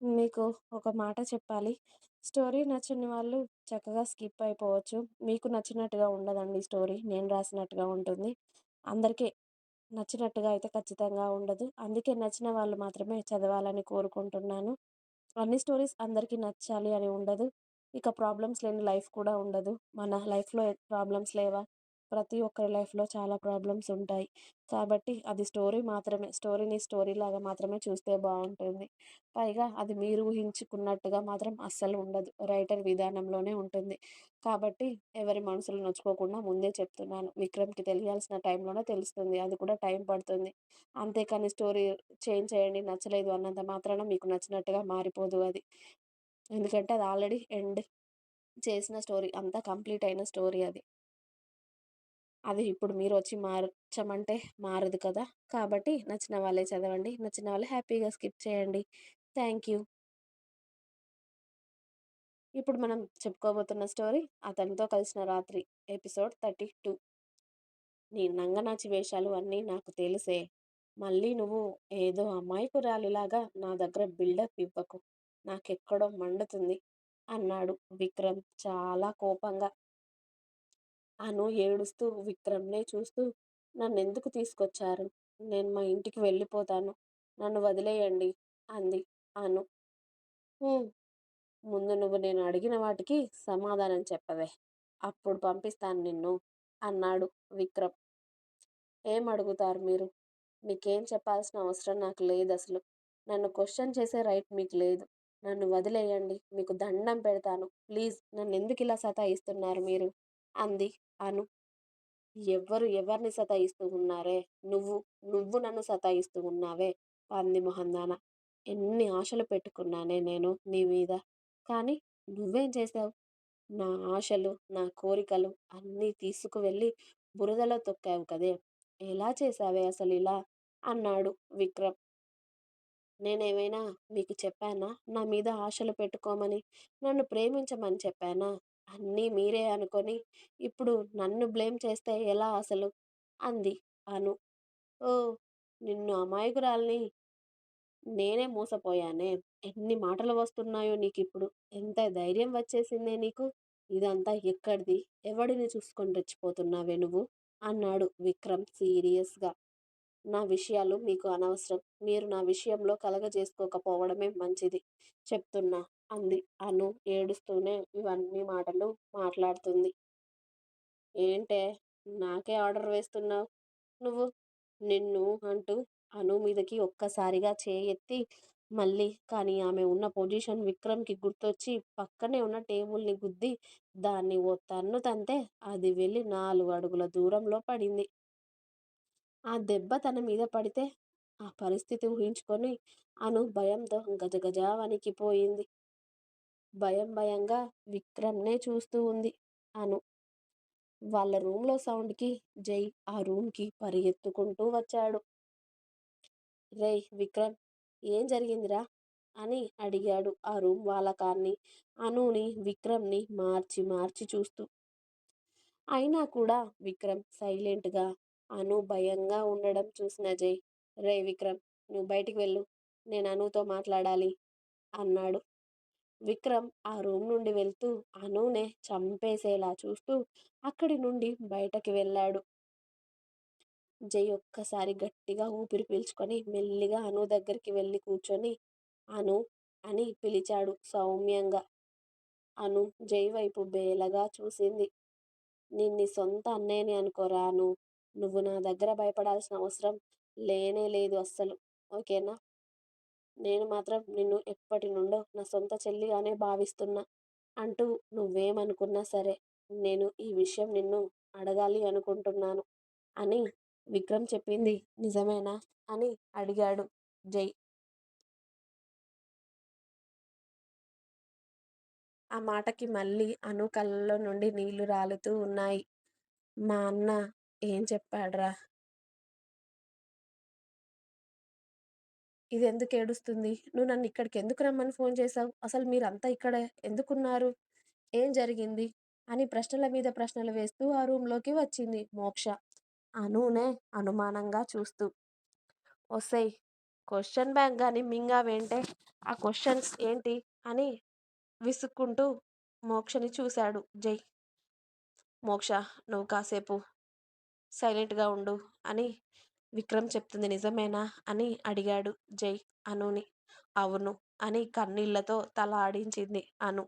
మీకు ఒక మాట చెప్పాలి. స్టోరీ నచ్చని వాళ్ళు చక్కగా స్కిప్ అయిపోవచ్చు. మీకు నచ్చినట్టుగా ఉండదండి స్టోరీ. నేను రాసినట్టుగా ఉంటుంది. అందరికీ నచ్చినట్టుగా అయితే ఖచ్చితంగా ఉండదు. అందుకే నచ్చిన వాళ్ళు మాత్రమే చదవాలని కోరుకుంటున్నాను. అన్ని స్టోరీస్ అందరికీ నచ్చాలి అని ఉండదు. ఇక ప్రాబ్లమ్స్ లేని లైఫ్ కూడా ఉండదు. మన లైఫ్‌లో ప్రాబ్లమ్స్ లేవా? ప్రతి ఒక్కరి లైఫ్‌లో చాలా ప్రాబ్లమ్స్ ఉంటాయి. కాబట్టి అది స్టోరీ మాత్రమే. స్టోరీని స్టోరీ లాగా మాత్రమే చూస్తే బాగుంటుంది పైగా అది మీరు ఊహించుకున్నట్టుగా మాత్రం అస్సలు ఉండదు. రైటర్ విధానంలోనే ఉంటుంది. కాబట్టి ఎవరి మనసులు నొచ్చుకోకుండా ముందే చెప్తున్నాను. విక్రమ్‌కి తెలియాల్సిన టైంలోనే తెలుస్తుంది. అది కూడా టైం పడుతుంది. అంతేకాని స్టోరీ చేంజ్ చేయండి, నచ్చలేదు అన్నంత మాత్రాన మీకు నచ్చినట్టుగా మారిపోదు అది. ఎందుకంటే అది ఆల్రెడీ ఎండ్ చేసిన స్టోరీ. అంతా కంప్లీట్ అయిన స్టోరీ అది. అది ఇప్పుడు మీరు వచ్చి మార్చమంటే మారదు కదా! కాబట్టి నచ్చిన వాళ్ళే చదవండి. నచ్చిన వాళ్ళు హ్యాపీగా స్కిప్ చేయండి. Thank you. ఇప్పుడు మనం చెప్పుకోబోతున్న స్టోరీ 'అతనితో కలిసిన రాత్రి' ఎపిసోడ్ 32. నీ నంగనాచి వేషాలు అన్నీ నాకు తెలుసే. మళ్ళీ నువ్వు ఏదో అమాయకురాలిలాగా నా దగ్గర బిల్డప్ ఇవ్వకు. నాకెక్కడో మండుతుంది అన్నాడు విక్రమ్ చాలా కోపంగా. అను ఏడుస్తూ విక్రమ్‌నే చూస్తూ నన్నెందుకు తీసుకొచ్చారు? నేను మా ఇంటికి వెళ్ళిపోతాను. నన్ను వదిలేయండి అంది అను. ముందు నువ్వు నేను అడిగిన వాటికి సమాధానం చెప్పవే. అప్పుడు పంపిస్తాను నిన్ను అన్నాడు విక్రమ్. ఏం అడుగుతారు మీరు? మీకేం చెప్పాల్సిన అవసరం నాకు లేదు అసలు నన్ను క్వశ్చన్ చేసే రైట్ మీకు లేదు. నన్ను వదిలేయండి. మీకు దండం పెడతాను. ప్లీజ్ నన్ను ఎందుకు ఇలా సతాయిస్తున్నారు మీరు? అంది అను. ఎవ్వరు ఎవరిని సతాయిస్తూ ఉన్నారే? నువ్వు. నువ్వు నన్ను సతాయిస్తూ ఉన్నావే పంది మొహందాన. ఎన్ని ఆశలు పెట్టుకున్నానే నేను నీ మీద. కానీ నువ్వేం చేసావు నా ఆశలు, నా కోరికలు అన్నీ తీసుకువెళ్ళి బురదలో తొక్కావు కదే! ఎలా చేశావే ఇలా అన్నాడు విక్రమ్. నేనేమైనా మీకు చెప్పానా నా మీద ఆశలు పెట్టుకోమని? నన్ను ప్రేమించమని చెప్పానా? అన్నీ మీరే అనుకొని ఇప్పుడు నన్ను బ్లేమ్ చేస్తే ఎలా అసలు? అంది అను. ఓ నిన్ను అమాయకురాల్ని నేనే మోసపోయానే. ఎన్ని మాటలు వస్తున్నాయో నీకు ఇప్పుడు ఎంత ధైర్యం వచ్చేసిందే నీకు? ఇదంతా ఎక్కడిది? ఎవడిని చూసుకొని రెచ్చిపోతున్నావే నువ్వు? అన్నాడు విక్రమ్ సీరియస్‌గా. నా విషయాలు మీకు అనవసరం. మీరు నా విషయంలో కలగజేసుకోకపోవడమే మంచిది చెప్తున్నా అంది అను ఏడుస్తూనే ఇవన్నీ మాటలు మాట్లాడుతుంది. ఏంటే నాకే ఆర్డర్ వేస్తున్నావు నువ్వు? నిన్ను అంటూ అను మీదకి ఒక్కసారిగా చేయెత్తి మళ్ళీ కానీ ఆమె ఉన్న పొజిషన్ విక్రమ్‌కి గుర్తొచ్చి పక్కనే ఉన్న టేబుల్‌ని గుద్ది దాన్ని ఓ తన్ను తంతే అది వెళ్ళి నాలుగు అడుగుల దూరంలో పడింది. ఆ దెబ్బ తన మీద పడితే ఆ పరిస్థితి ఊహించుకొని అను భయంతో గజగజ వణికిపోయింది. భయం భయంగా విక్రమ్‌నే చూస్తూ ఉంది అను. వాళ్ళ రూమ్‌లో సౌండ్‌కి జై ఆ రూమ్‌కి పరిగెత్తుకుంటూ వచ్చాడు. రేయ్ విక్రమ్! ఏం జరిగిందిరా? అని అడిగాడు ఆ రూమ్ వాలకాన్ని అనుని, విక్రమ్‌ని మార్చి మార్చి చూస్తూ. అయినా కూడా విక్రమ్ సైలెంట్‌గా, అను భయంగా ఉండడం చూసిన జై రేయ్ విక్రమ్! నువ్వు బయటికి వెళ్ళు. నేను అనుతో మాట్లాడాలి అన్నాడు. విక్రమ్ ఆ రూమ్ నుండి వెళ్తూ అనునే చంపేసేలా చూస్తూ అక్కడి నుండి బయటకి వెళ్ళాడు. జై ఒక్కసారి గట్టిగా ఊపిరి పీల్చుకొని మెల్లిగా అను దగ్గరికి వెళ్ళి కూర్చొని అను అని పిలిచాడు సౌమ్యంగా. అను జై వైపు బేలగా చూసింది. నిన్ని సొంత అన్నయ్యని అనుకోరా అను. నువ్వు నా దగ్గర భయపడాల్సిన అవసరం లేనే లేదు అస్సలు. ఓకేనా? నేను మాత్రం నిన్ను ఎప్పటి నుండో నా సొంత చెల్లిగానే భావిస్తున్నా. అంటూ నువ్వేమనుకున్నా సరే నేను ఈ విషయం నిన్ను అడగాలి అనుకుంటున్నాను అని విక్రమ్ చెప్పింది నిజమేనా? అని అడిగాడు జై. ఆ మాటకి మళ్ళీ అను కళ్ళలో నుండి నీళ్ళు రాలుతూ ఉన్నాయి. మా అన్న ఏం చెప్పాడ్రా? ఇది ఎందుకు ఏడుస్తుంది? నువ్వు నన్ను ఇక్కడికి ఎందుకు రమ్మని ఫోన్ చేశావు? అసలు మీరంతా ఇక్కడ ఎందుకున్నారు? ఏం జరిగింది? అని ప్రశ్నల మీద ప్రశ్నలు వేస్తూ ఆ రూమ్‌లోకి వచ్చింది మోక్ష. అనునే అనుమానంగా చూస్తూ. ఒసై క్వశ్చన్ బ్యాంక్ గాని మింగావేంటే ఆ క్వశ్చన్స్ ఏంటి అని విసుక్కుంటూ మోక్షని చూశాడు జై మోక్ష నువ్వు కాసేపు సైలెంట్గా ఉండు అని విక్రమ్ చెప్తుంది నిజమేనా? అని అడిగాడు జై. అనుని. అవును అని కన్నీళ్ళతో తల ఆడించింది అను.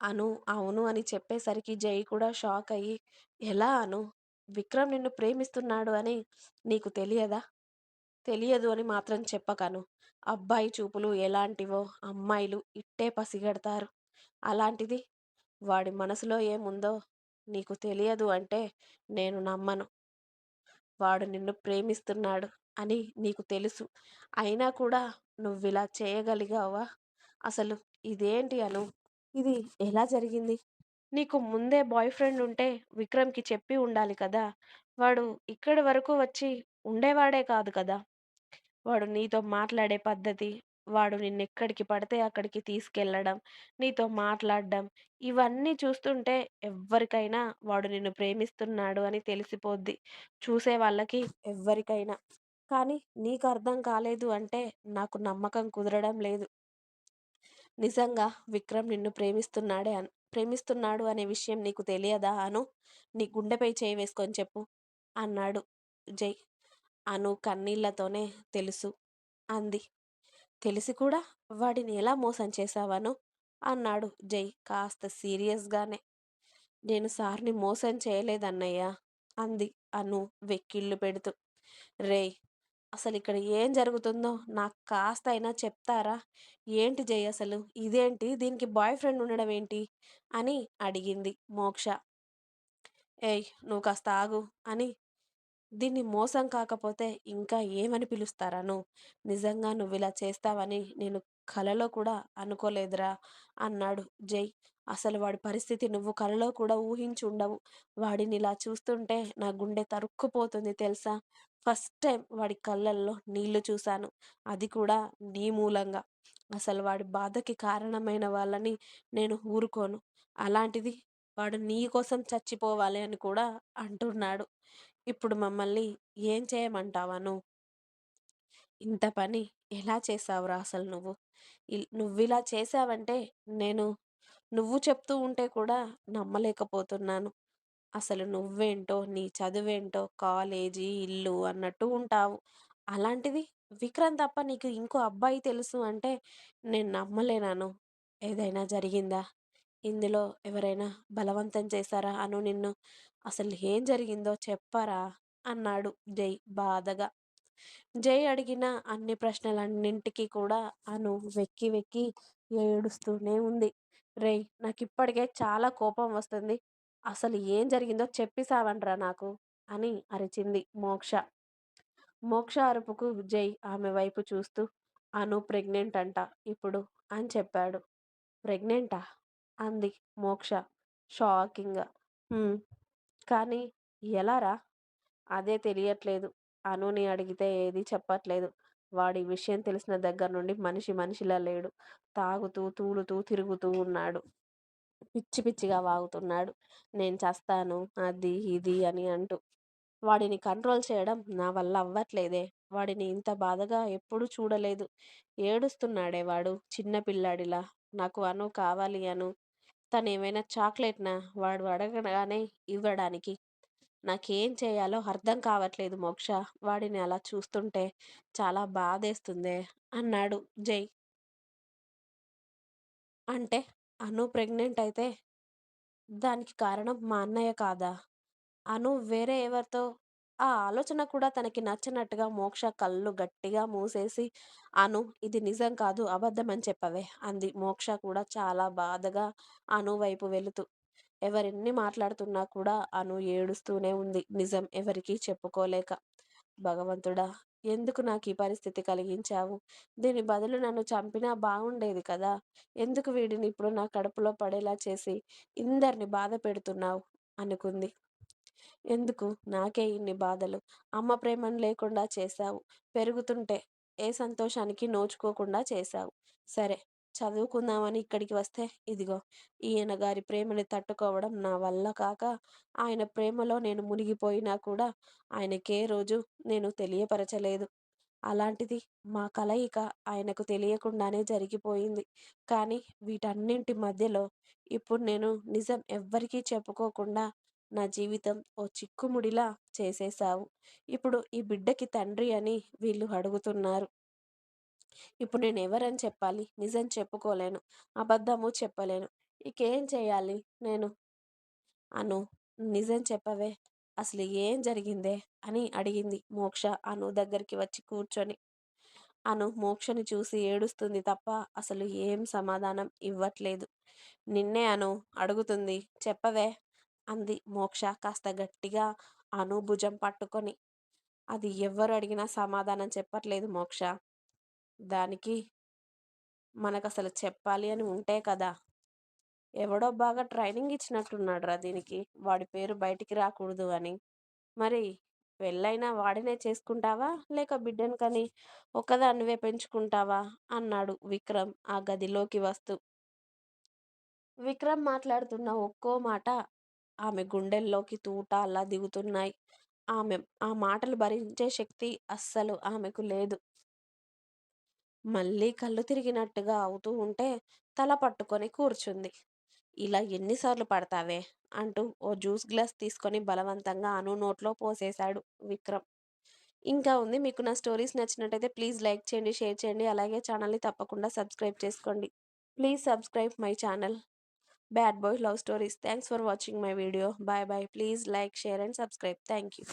అను అవును అని చెప్పేసరికి జై కూడా షాక్ అయ్యి ఎలా అను? విక్రమ్ నిన్ను ప్రేమిస్తున్నాడు అని నీకు తెలియదా? తెలియదు అని మాత్రం చెప్పకను. అబ్బాయి చూపులు ఎలాంటివో అమ్మాయిలు ఇట్టే పసిగడతారు. అలాంటిది వాడి మనసులో ఏముందో నీకు తెలియదు అంటే నేను నమ్మను. వాడు నిన్ను ప్రేమిస్తున్నాడు అని నీకు తెలుసు. అయినా కూడా నువ్విలా చేయగలిగావా? అసలు ఇదేంటి అను? ఇది ఎలా జరిగింది? నీకు ముందే బాయ్ ఫ్రెండ్ ఉంటే విక్రమ్కి చెప్పి ఉండాలి కదా? వాడు ఇక్కడి వరకు వచ్చి ఉండేవాడే కాదు కదా? వాడు నీతో మాట్లాడే పద్ధతి వాడు నిన్నెక్కడికి పడితే అక్కడికి తీసుకెళ్ళడం నీతో మాట్లాడడం ఇవన్నీ చూస్తుంటే ఎవ్వరికైనా వాడు నిన్ను ప్రేమిస్తున్నాడు అని తెలిసిపోద్ది. చూసే వాళ్ళకి ఎవ్వరికైనా. కానీ నీకు అర్థం కాలేదు అంటే నాకు నమ్మకం కుదరడం లేదు. నిజంగా విక్రమ్ నిన్ను ప్రేమిస్తున్నాడే అన్ ప్రేమిస్తున్నాడు అనే విషయం నీకు తెలియదా అను? నీ గుండెపై చేయి వేసుకొని చెప్పు అన్నాడు. జై అను కన్నీళ్ళతోనే తెలుసు అంది. తెలిసి కూడా వాడిని ఎలా మోసం చేశావను? అన్నాడు జై కాస్త సీరియస్గానే. నేను సార్ని మోసం చేయలేదన్నయ్యా అంది అను వెక్కిళ్ళు పెడుతూ. రేయ్ అసలు ఇక్కడ ఏం జరుగుతుందో నాకు కాస్త అయినా చెప్తారా? ఏంటి జై అసలు? ఇదేంటి? దీనికి బాయ్ ఫ్రెండ్ ఉండడం ఏంటి? అని అడిగింది మోక్ష. ఏయ్ నువ్వు కాస్త ఆగు అని దీన్ని మోసం కాకపోతే ఇంకా ఏమని పిలుస్తారాను నిజంగా నువ్వు ఇలా చేస్తావని నేను కలలో కూడా అనుకోలేదురా అన్నాడు జై. అసలు వాడి పరిస్థితి నువ్వు కలలో కూడా ఊహించి ఉండవు. వాడిని ఇలా చూస్తుంటే నా గుండె తరుక్కుపోతుంది తెలుసా? ఫస్ట్ టైం వాడి కళ్ళల్లో నీళ్ళు చూశాను. అది కూడా నీ మూలంగా. అసలు వాడి బాధకి కారణమైన వాళ్ళని నేను ఊరుకోను. అలాంటిది వాడు నీ కోసం చచ్చిపోవాలి అని కూడా అంటున్నాడు. ఇప్పుడు మమ్మల్ని ఏం చేయమంటావా ఇంత పని ఎలా చేసావురా అసలు నువ్వు? ఇల్- నువ్వు ఇలా చేసావంటే నేను నువ్వు చెప్తూ ఉంటే కూడా నమ్మలేకపోతున్నాను. అసలు నువ్వేంటో నీ చదువేంటో కాలేజీ ఇల్లు అన్నట్టు ఉంటావు. అలాంటిది విక్రమ్ తప్ప నీకు ఇంకో అబ్బాయి తెలుసు అంటే నేను నమ్మలేనాను. ఏదైనా జరిగిందా? ఇందులో ఎవరైనా బలవంతం చేశారా అను నిన్ను అసలు ఏం జరిగిందో చెప్పరా? అన్నాడు జై బాధగా. జై అడిగిన అన్ని ప్రశ్నలన్నింటికీ కూడా అను వెక్కి వెక్కి ఏడుస్తూనే ఉంది. రేయ్ నాకు ఇప్పటికే చాలా కోపం వస్తుంది. అసలు ఏం జరిగిందో చెప్పిసావంట్రా నాకు అని అరిచింది మోక్ష. మోక్ష అరుపుకు జై ఆమె వైపు చూస్తూ అను ప్రెగ్నెంట్ అంట ఇప్పుడు అని చెప్పాడు. ప్రెగ్నెంటా? అంది మోక్ష. షాకింగ్గా. "హ్మ్, కానీ ఎలారా? అదే తెలియట్లేదు. అనుని అడిగితే ఏది చెప్పట్లేదు. వాడి విషయం తెలిసిన దగ్గర నుండి మనిషి మనిషిలా లేడు. తాగుతూ తూలుతూ తిరుగుతూ ఉన్నాడు. పిచ్చి పిచ్చిగా వాగుతున్నాడు. నేను చస్తాను. అది ఇది అని అంటూ. వాడిని కంట్రోల్ చేయడం నా వల్ల అవ్వట్లేదే. వాడిని ఇంత బాధగా ఎప్పుడూ చూడలేదు. ఏడుస్తున్నాడే వాడు చిన్న పిల్లాడిలా. నాకు అను కావాలి అను. తను ఏమైనా చాక్లెట్నా వాడు అడగగానే ఇవ్వడానికి. నాకేం చేయాలో అర్థం కావట్లేదు మోక్ష. వాడిని అలా చూస్తుంటే చాలా బాధేస్తుందే అన్నాడు జై. అంటే అను ప్రెగ్నెంట్ అయితే దానికి కారణం మా అన్నయ్య కాదా? అను వేరే ఎవరితో ఆ ఆలోచన కూడా తనకి నచ్చినట్టుగా మోక్ష కళ్ళు గట్టిగా మూసేసి అను ఇది నిజం కాదు అబద్ధం అని చెప్పవే అంది. మోక్ష కూడా చాలా బాధగా అను వైపు వెళుతూ. ఎవరెన్ని మాట్లాడుతున్నా కూడా అను ఏడుస్తూనే ఉంది. నిజం ఎవరికీ చెప్పుకోలేక. భగవంతుడా ఎందుకు నాకు ఈ పరిస్థితి కలిగించావు? దీని బదులు నన్ను చంపినా బాగుండేది కదా. ఎందుకు వీడిని ఇప్పుడు నా కడుపులో పడేలా చేసి ఇందరిని బాధ పెడుతున్నావు అనుకుంది. ఎందుకు? నాకే ఇన్ని బాధలు. అమ్మ ప్రేమను లేకుండా చేశావు. పెరుగుతుంటే ఏ సంతోషానికి నోచుకోకుండా చేశావు. సరే చదువుకుందామని ఇక్కడికి వస్తే ఇదిగో ఈయన గారి ప్రేమని తట్టుకోవడం నా వల్ల కాక ఆయన ప్రేమలో నేను మునిగిపోయినా కూడా ఆయనకే రోజు నేను తెలియపరచలేదు. అలాంటిది మా కలయిక ఆయనకు తెలియకుండానే జరిగిపోయింది. కానీ వీటన్నింటి మధ్యలో ఇప్పుడు నేను నిజం ఎవ్వరికీ చెప్పుకోకుండా నా జీవితం ఓ చిక్కుముడిలా చేసేశావు. ఇప్పుడు ఈ బిడ్డకి తండ్రి అని వీళ్ళు అడుగుతున్నారు. ఇప్పుడు నేను ఎవరని చెప్పాలి? నిజం చెప్పుకోలేను. అబద్ధము చెప్పలేను. ఇకేం చేయాలి నేను? అను నిజం చెప్పవే. అసలు ఏం జరిగిందే? అని అడిగింది మోక్ష అను దగ్గరికి వచ్చి కూర్చొని. అను మోక్షని చూసి ఏడుస్తుంది తప్ప అసలు ఏం సమాధానం ఇవ్వట్లేదు. నిన్నే అను అడుగుతుంది. చెప్పవే అంది మోక్ష కాస్త గట్టిగా అను భుజం పట్టుకొని. అది ఎవ్వరు అడిగినా సమాధానం చెప్పట్లేదు మోక్ష. దానికి మనకు అసలు చెప్పాలి అని ఉంటే కదా! ఎవడో బాగా ట్రైనింగ్ ఇచ్చినట్టున్నాడురా దీనికి. వాడి పేరు బయటికి రాకూడదు అని. మరి పెళ్ళైనా వాడినే చేసుకుంటావా? లేక బిడ్డని కని ఒక్కదానివే పెంచుకుంటావా? అన్నాడు విక్రమ్ ఆ గదిలోకి వస్తూ. విక్రమ్ మాట్లాడుతున్న ఒక్కో మాట ఆమె గుండెల్లోకి తూటాల్లా దిగుతున్నాయి. ఆమె ఆ మాటలు భరించే శక్తి అస్సలు ఆమెకు లేదు. మళ్ళీ కళ్ళు తిరిగినట్టుగా అవుతూ ఉంటే తల పట్టుకొని కూర్చుంది. ఇలా ఎన్నిసార్లు పడతావే? అంటూ ఓ జ్యూస్ గ్లాస్ తీసుకొని బలవంతంగా అను నోట్లో పోసేశాడు విక్రమ్. ఇంకా ఉంది. మీకు నా స్టోరీస్ నచ్చినట్టయితే ప్లీజ్ లైక్ చేయండి, షేర్ చేయండి. అలాగే ఛానల్ని తప్పకుండా సబ్స్క్రైబ్ చేసుకోండి. Please subscribe my channel bad boy love stories. Thanks for watching my video. Bye bye. Please like, share, and subscribe. Thank you.